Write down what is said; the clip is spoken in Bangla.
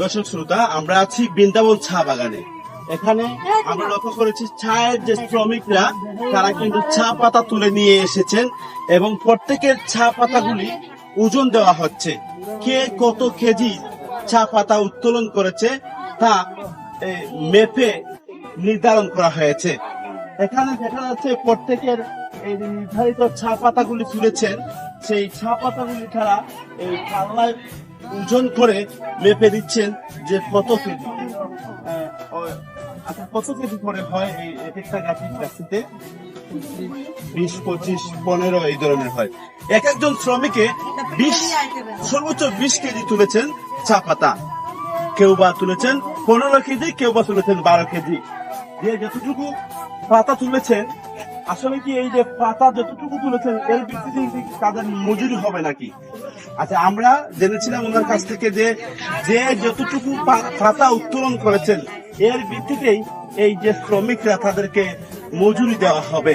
দর্শক শ্রোতা, আমরা আছি বৃন্দাবন চা বাগানে। এখানে আমরা লক্ষ্য করেছি চায়ের যে শ্রমিকরা, তারা কিন্তু চা পাতা তুলে নিয়ে এসেছেন এবং প্রত্যেকের চা পাতাগুলি ওজন দেওয়া হচ্ছে। কে কত কেজি চা পাতা উত্তোলন করেছে তা মেপে নির্ধারণ করা হয়েছে। এখানে দেখা যাচ্ছে প্রত্যেকের নির্ধারিত চা পাতাগুলি তুলেছেন। সেই চা পাতাগুলি তারা এই পাল্লায় ওজন করে মেপে দিচ্ছেন যে কত কেজি। আচ্ছা কত কেজি করে হয় এই এক একটা গাছের গাছিতে বিশ, পঁচিশ, পনেরো এই ধরনের হয়। এক একজন শ্রমিকে বিশ, সর্বোচ্চ বিশ কেজি তুলেছেন চা পাতা কেউ বা তুলেছেন পনেরো কেজি, কেউ বা তুলেছেন বারো কেজি। যে যতটুকু পাতা তুলেছেন আসলে কি এই যে পাতা যতটুকু তুলেছেন এর ভিত্তিতে তাদের মজুরি হবে নাকি? আচ্ছা আমরা জেনেছিলাম ওনার কাছ থেকে যে যে যতটুকু পাতা উত্তোলন করেছেন, এর ভিত্তিতেই এই যে শ্রমিকরা তাদেরকে মজুরি দেওয়া হবে।